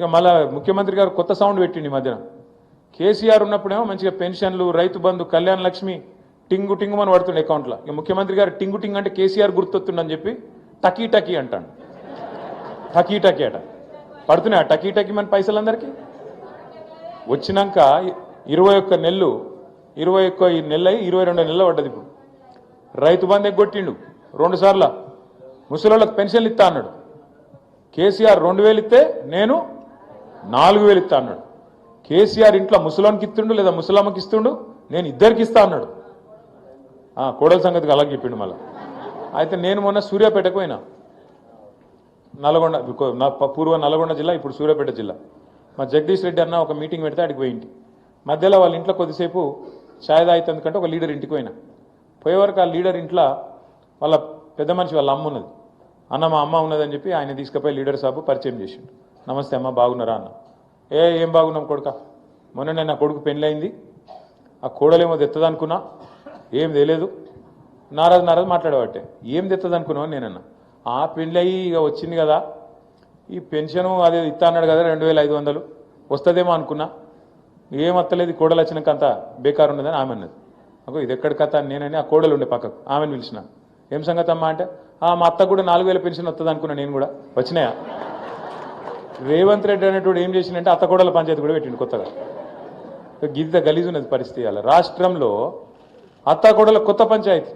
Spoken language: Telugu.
ఇక మళ్ళా ముఖ్యమంత్రి గారు కొత్త సౌండ్ పెట్టిండి ఈ మధ్యన. కేసీఆర్ ఉన్నప్పుడేమో మంచిగా పెన్షన్లు రైతు బంధు కళ్యాణ్ లక్ష్మి టింగు టింగు అని పడుతుండే అకౌంట్లో. ఇక ముఖ్యమంత్రి గారు టింగు టింగ్ అంటే కేసీఆర్ గుర్తొస్తుందని చెప్పి టకీ టకీ అంటాడు. టకీ టకీ అట. పడుతున్నాయి టకీ టకీ మన పైసలందరికీ? వచ్చినాక ఇరవై ఒక్క నెలలు ఇరవై ఒక్క నెల అయి ఇరవై రెండు నెలలు పడ్డది ఇప్పుడు. రైతు బంధు ఎగ్గొట్టిండు. రెండు ముసలి వాళ్ళకి పెన్షన్లు ఇస్తా అన్నాడు. కేసీఆర్ రెండు వేలు ఇస్తే నేను నాలుగు వేలు ఇస్తా అన్నాడు. కేసీఆర్ ఇంట్లో ముసలానికి ఇస్తుండు లేదా ముసలమ్మకి ఇస్తుండు? నేను ఇద్దరికి ఇస్తా అన్నాడు. కోడల సంగతికి అలాగే చెప్పిండు మళ్ళీ. అయితే నేను మొన్న సూర్యాపేటకు పోయినా. నల్గొండ నా ప- పూర్వ నల్గొండ జిల్లా ఇప్పుడు సూర్యాపేట జిల్లా. మా జగదీష్ రెడ్డి అన్న ఒక మీటింగ్ పెడితే అడిగి పోయింటి. మధ్యలో వాళ్ళ ఇంట్లో కొద్దిసేపు ఛాయ్ తాగుతుందుకంటే ఒక లీడర్ ఇంటికి పోయినా. పోయేవరకు ఆ లీడర్ ఇంట్లో వాళ్ళ పెద్ద మనిషి వాళ్ళ అమ్మ ఉన్నది. అన్న మా అమ్మ ఉన్నదని చెప్పి ఆయన తీసుకుపోయి లీడర్ సాబు పరిచయం చేసిండు. నమస్తే అమ్మ బాగున్నారా అన్న? ఏ ఏం బాగున్నాం కొడుక? మొన్న నా కొడుకు పెళ్ళయింది. ఆ కోడలేమో తెత్తది అనుకున్నా ఏం తెలియదు నారాజు నారాజు మాట్లాడబట్టే ఏం తెత్తది అనుకున్నావు నేనన్నా. ఆ పెళ్ళయి ఇక వచ్చింది కదా. ఈ పెన్షను అదే ఇస్తా అన్నాడు కదా రెండు వేల ఐదు వందలు. వస్తుందేమో అనుకున్నా. ఏం వస్తలేదు ఈ కోడలు వచ్చినాక అంత బేకారు ఉండదని ఆమె అన్నది. అగో ఇది ఎక్కడ కథ? అని నేనని ఆ కోడలు ఉండే పక్కకు. ఆమెను పిలిచిన. ఏం సంగతి అమ్మా అంటే ఆ మా అత్త కూడా నాలుగు వేల పెన్షన్ వస్తుంది అనుకున్నా నేను కూడా. వచ్చినాయా? రేవంత్ రెడ్డి అనేటువంటి ఏం చేసిందంటే అత్త కోడల పంచాయతీ కూడా పెట్టిండు కొత్తగా. గిద్ద గలీజు ఉన్నది పరిస్థితి అలా రాష్ట్రంలో అత్తకోడల కొత్త పంచాయతీ.